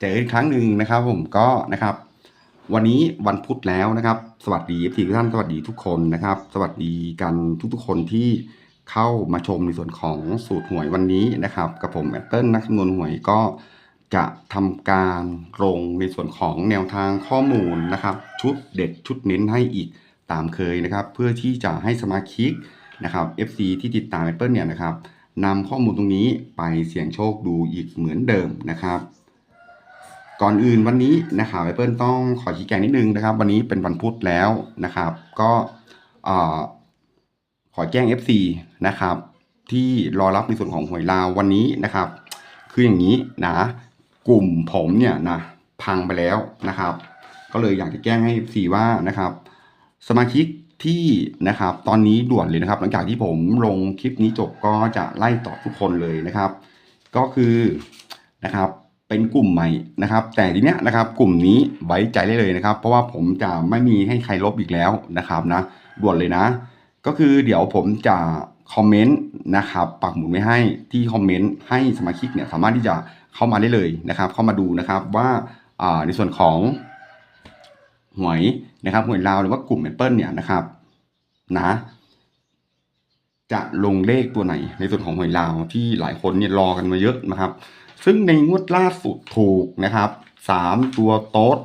เจออีกครั้งหนึ่งนะครับ ผมก็นะครับ วันนี้วันพุธแล้วนะครับ สวัสดีทีทุกท่านสวัสดีทุกคนนะครับ สวัสดีกันทุกๆคนที่เข้ามาชมในส่วนของสูตรหวยวันนี้นะครับกับผมแอปเปิลนักคำนวณหวยก็จะทำการลงในส่วนของแนวทางข้อมูลนะครับ ชุดเด็ดชุดเน้นให้อีกตามเคยนะครับ เพื่อที่จะให้สมาชิกนะครับ FC ที่ติดตาม Apple เนี่ยนะครับนำข้อมูลตรงนี้ไปเสี่ยงโชคดูอีกเหมือนเดิมนะครับ ก่อนอื่นวันนี้นะครับไอเปิลต้องขอชี้แจงนิดนึงนะครับ วันนี้เป็นวันพุธแล้วนะครับ ก็ขอแจ้ง FC นะครับ ที่รอรับในส่วนของหวยลาววันนี้นะครับ คืออย่างนี้นะกลุ่มผมเนี่ยนะพังไปแล้วนะครับ ก็เลยอยากจะแจ้งให้ FC ว่านะครับ สมาชิกที่นะครับ ตอนนี้ด่วนเลยนะครับ หลังจากที่ผมลงคลิปนี้จบก็จะไล่ตอบทุกคนเลยนะครับ ก็คือนะครับ เป็นกลุ่มใหม่นะครับ แต่ทีเนี้ยนะครับกลุ่มนี้ไว้ใจได้เลยนะครับ เพราะว่าผมจะไม่มีให้ใครลบอีกแล้วนะครับนะด่วนเลยนะ ก็คือเดี๋ยวผมจะคอมเมนต์นะครับปักหมุดไว้ให้ที่คอมเมนต์ให้สมาชิกเนี่ยสามารถที่จะเข้ามาได้เลยนะครับ เข้ามาดูนะครับว่าในส่วนของหวยนะครับหวยลาวหรือว่ากลุ่มแอปเปิลเนี่ยนะครับนะ จะลงเลขตัวไหน ในส่วนของหวยลาวที่หลายคนเนี่ยรอกันมาเยอะนะครับ ซึ่งในงวดล่าสุดถูกนะครับสามตัวโต๊ด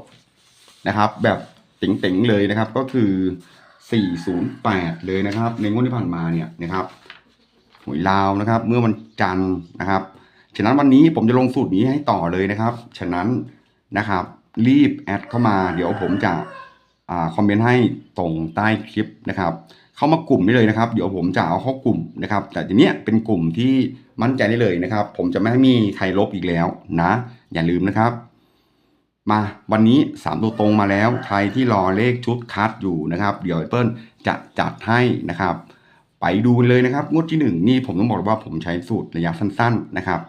นะครับ แบบเจ๋งๆเลยนะครับ ก็คือ 408 เลยนะครับ ในงวดที่ผ่านมาเนี่ยนะครับหวยลาวนะครับ เมื่อวันจันทร์นะครับฉะนั้นวันนี้ผมจะลงสูตรนี้ให้ต่อเลยนะครับ ฉะนั้นนะครับรีบแอดเข้ามา เดี๋ยวผมจะอคอมเมนต์ให้ตรงใต้คลิปนะครับ เข้ามากลุ่มได้เลยนะครับ เดี๋ยวผมจะเอาเข้ากลุ่มนะครับ แต่ทีเนี้ยเป็นกลุ่มที่มั่นใจได้เลยนะครับ ผมจะไม่ให้มีใครลบอีกแล้วนะ อย่าลืมนะครับ มาวันนี้สามตัวตรงมาแล้ว ใครที่รอเลขชุดคัดอยู่นะครับ เดี๋ยวเปิลจะจัดให้นะครับ ไปดูกันเลยนะครับงวดที่หนึ่งนี่ผมต้องบอกว่าผมใช้สูตรระยะสั้น ๆนะครับ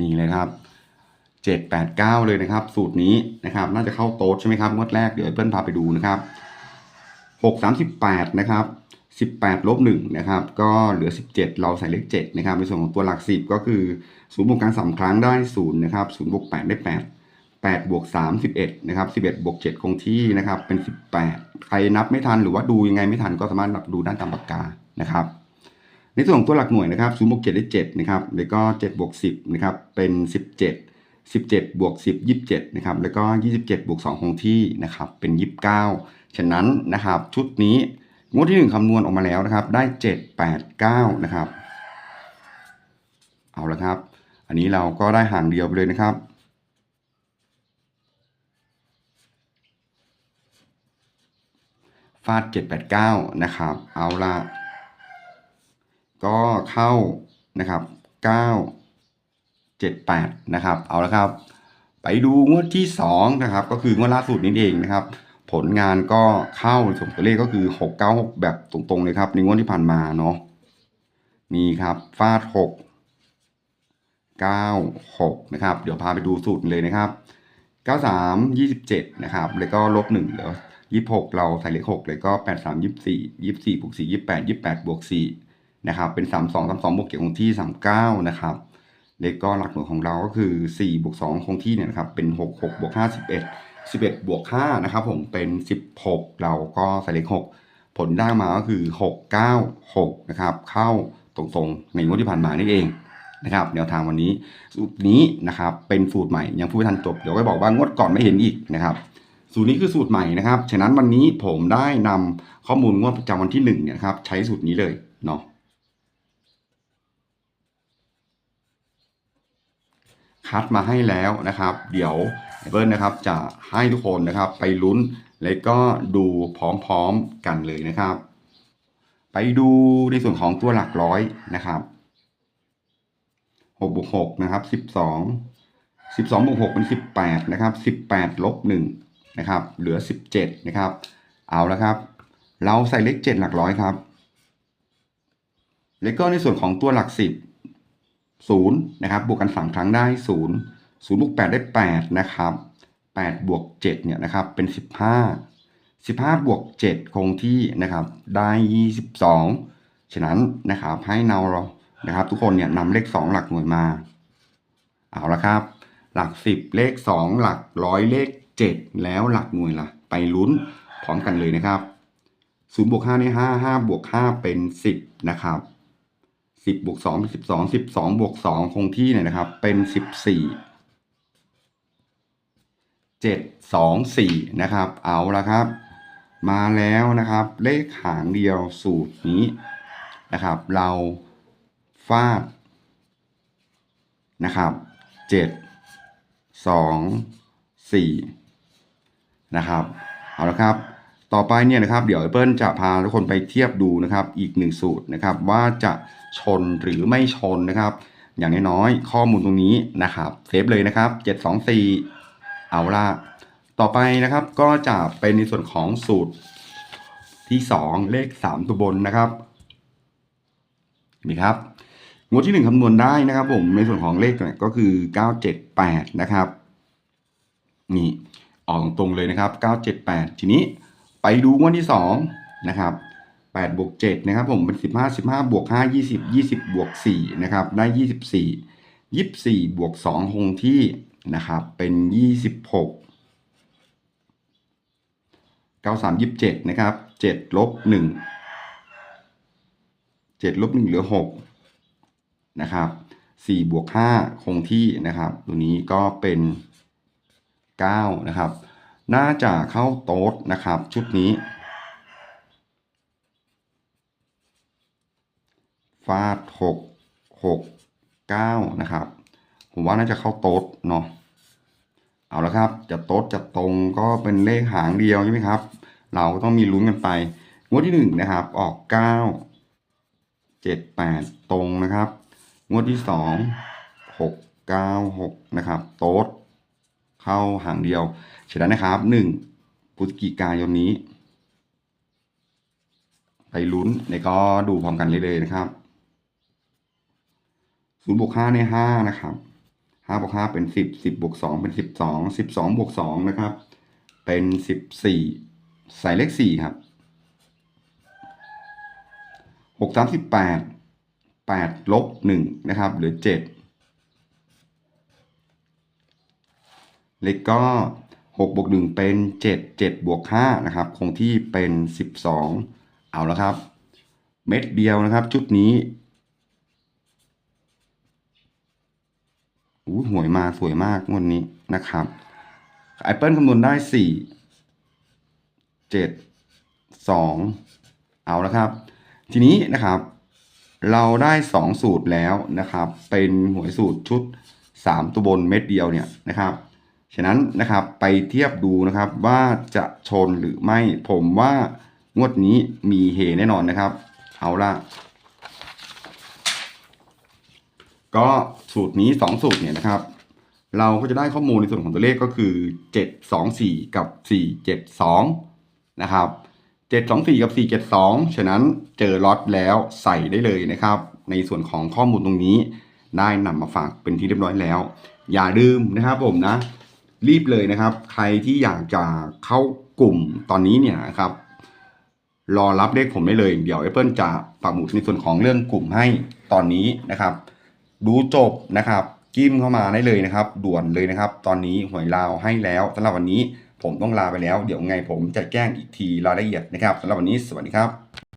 นี่เลยครับ เจ็ดแปดเก้าเลยนะครับ สูตรนี้นะครับ น่าจะเข้าโต๊ดใช่ไหมครับงวดแรกเดี๋ยวเพื่อนพาไปดูนะครับหกสามสิบแปดนะครับสิบแปดลบหนึ่งนะครับ ก็เหลือสิบเจ็ดเราใส่เลขเจ็ดนะครับ ในส่วนของตัวหลักสิบก็คือศูนย์บวกกางสามครั้งได้ศูนย์นะครับศูนย์บวกแปดได้แปดแปดบวกสามสิบเอ็ดนะครับสิบเอ็ดบวกเจ็ดคงที่นะครับ เป็นสิบแปดใครนับไม่ทันหรือว่าดูยังไงไม่ทันก็สามารถดูด้านตามปากกานะครับในส่วนของตัวหลักหน่วยนะครับศูนย์บวกเจ็ดได้เจ็ดนะครับ แล้วก็เจ็ดบวกสิบนะครับ เป็นสิ บเจ็ดสิบเจ็ดบวกสิบยี่สิบเจ็ดนะครับ แล้วก็ยี่สิบเจ็ดบวกสองคงที่นะครับ เป็นยี่สิบเก้าฉะนั้นนะครับ ชุดนี้งวดที่หนึ่งคำนวณออกมาแล้วนะครับ ได้เจ็ดแปดเก้านะครับ เอาละครับ อันนี้เราก็ได้ห่างเดียวไปเลยนะครับ ฟาดเจ็ดแปดเก้านะครับ เอาละก็เข้านะครับเก้าเจ็ดแปดนะครับ เอาละครับ ไปดูงวดที่สองนะครับ ก็คืองวดล่าสุดนี้เองนะครับ ผลงานก็เข้าส่งตัวเลขก็คือหกเก้าหกแบบตรงๆเลยครับในงวดที่ผ่านมาเนาะนี่ครับฟาดหกเก้าหกนะครับ เดี๋ยวพาไปดูสูตรเลยนะครับเก้าสามยี่สิบเจ็ดนะครับ แล้วก็ลบหนึ่งเหลือยี่หกเราใส่เลขหกเลยก็แปดสามยี่สี่ยี่สี่บวกสี่ยี่แปดยี่แปดบวกสี่นะครับ เป็นสามสองสามสองบวกเกี่ยวคงที่สามเก้านะครับ เลขก็หลักหน่วยของเราก็คือ4บวก2คงที่เนี่ยนะครับเป็น 6 6บวก5 11 11บวก5นะครับผมเป็น 16 เราก็ใส่เลข 6 ผลได้มาก็คือ 6 9 6นะครับเข้าตรงๆในงวดที่ผ่านมานี่เองนะครับแนวทางวันนี้สูตรนี้นะครับเป็นสูตรใหม่ยังพูดไม่ทันจบเดี๋ยวก็บอกว่างวดก่อนไม่เห็นอีกนะครับสูตรนี้คือสูตรใหม่นะครับ ฉะนั้นวันนี้ผมได้นำข้อมูลงวดประจำวันที่1เนี่ยนะครับใช้สูตรนี้เลยเนาะ คัดมาให้แล้วนะครับ เดี๋ยวเบิร์นนะครับจะให้ทุกคนนะครับไปลุ้นแล้วก็ดูพร้อมๆกันเลยนะครับ ไปดูในส่วนของตัวหลักร้อยนะครับหกบวกหกนะครับสิบสองสิบสองบวกหกเป็นสิบแปดนะครับสิบแปดลบหนึ่งนะครับเหลือสิบเจ็ดนะครับ เอาแล้วครับ เราใส่เลขเจ็ดหลักร้อยครับ แล้วก็ในส่วนของตัวหลักสิบ ศูนย์นะครับบวกกันสามครั้งได้ศูนย์ศูนย์บวกแปดได้แปดนะครับแปดบวกเจ็ดเนี่ยนะครับเป็นสิบห้าสิบห้าบวกเจ็ดคงที่นะครับได้ยี่สิบสองฉะนั้นนะครับให้เรานะครับ ทุกคนเนี่ยนำเลขสองหลักหน่วยมาเอาละครับ หลักสิบเลขสองหลักร้อยเลขเจ็ดแล้วหลักหน่วยล่ะ ไปลุ้นพร้อมกันเลยนะครับศูนย์บวกห้าในห้าห้าบวกห้าเป็นสิบนะครับ สิบบวกสองเป็นสิบสองสิบสองบวกสองคงที่เนี่ยนะครับ เป็นสิบสี่เจ็ดสองสี่นะครับ เอาละครับ มาแล้วนะครับ เลขหางเดียวสูตรนี้นะครับ เราฟาดนะครับเจ็ดสองสี่นะครับ เอาละครับ ต่อไปเนี่ยนะครับเดี๋ยวเปิ้ลจะพาทุกคนไปเทียบดูนะครับอีกหนึ่งสูตรนะครับว่าจะชนหรือไม่ชนนะครับ อย่างน้อยๆข้อมูลตรงนี้นะครับเซฟเลยนะครับเจ็ดสองสี่เอาละต่อไปนะครับก็จะเป็นในส่วนของสูตรที่สองเลขสามตัวบนนะครับนี่ครับงวดที่หนึ่งคำนวณได้นะครับผมในส่วนของเลขเนี่ยก็คือเก้าเจ็ดแปดนะครับ นี่ออกตรงเลยนะครับเก้าเจ็ดแปดทีนี้ ไปดูงวดที่สองนะครับแปดบวกเจ็ดนะครับผมเป็นสิบห้าสิบห้าบวกห้ายี่สิบยี่สิบบวกสี่นะครับได้ยี่สิบสี่ยี่สิบสี่บวกสองคงที่นะครับเป็นยี่สิบหกเก้าสามยี่สิบเจ็ดนะครับเจ็ดลบหนึ่งเจ็ดลบหนึ่งเหลือหกนะครับ4บวก5คงที่นะครับ ตัวนี้ก็เป็น9นะครับ น่าจะเข้าโต๊ดนะครับ ชุดนี้ ฟาด6 6 9นะครับ ผมว่าน่าจะเข้าโต๊ดเนาะเอาละครับ จะโต๊ดจะตรงก็เป็นเลขหางเดียวใช่ไหมครับ เราก็ต้องมีลุ้นกันไป งวดที่หนึ่งนะครับ ออกเก้าเจ็ดแปดตรงนะครับ งวดที่สองหกเก้าหกนะครับ โต๊ด เข้าหางเดียวฉะนั้นนะครับหนึ่งพฤศจิกายนนี้ ไปลุ้นในก็ดูพร้อมกันเลยเลยนะครับศูนย์บวกห้าในห้านะครับห้าบวกห้าเป็นสิบสิบบวกสองเป็นสิบสองสิบสองบวกสองนะครับ เป็นสิบสี่ใส่เลขสี่ครับหกสามสิบแปดแปดลบหนึ่งนะครับหลือเจ็ด เลขก็หกบวกหนึ่งเป็นเจ็ดเจ็ดบวกห้านะครับ คงที่เป็นสิบสองเอาแล้วครับ เม็ดเดียวนะครับ ชุดนี้อู้หวยมาสวยมากงวดนี้นะครับไอเปิลคำนวณได้สี่เจ็ดสองเอาแล้วครับ ทีนี้นะครับ เราได้สองสูตรแล้วนะครับ เป็นหวยสูตรชุดสามตัวบนเม็ดเดียวเนี่ยนะครับ ฉะนั้นนะครับไปเทียบดูนะครับว่าจะชนหรือไม่ ผมว่างวดนี้มีเฮแน่นอนนะครับ เอาละก็สูตรนี้สองสูตรเนี่ยนะครับ เราก็จะได้ข้อมูลในส่วนของตัวเลขก็คือเจ็ดสองสี่กับสี่เจ็ดสองนะครับเจ็ดสองสี่กับสี่เจ็ดสองฉะนั้นเจอล็อตแล้วใส่ได้เลยนะครับ ในส่วนของข้อมูลตรงนี้ได้นำมาฝากเป็นที่เรียบร้อยแล้ว อย่าลืมนะครับผมนะ รีบเลยนะครับ ใครที่อยากจะเข้ากลุ่มตอนนี้เนี่ยครับรอรับเลขผมได้เลย เดี๋ยว Apple จะปักหมุดในส่วนของเรื่องกลุ่มให้ตอนนี้นะครับ ดูจบนะครับจิ้มเข้ามาได้เลยนะครับ ด่วนเลยนะครับ ตอนนี้หวยลาวให้แล้วสำหรับวันนี้ผมต้องลาไปแล้ว เดี๋ยวไงผมจะแจ้งอีกทีรายละเอียดนะครับสำหรับวันนี้สวัสดีครับ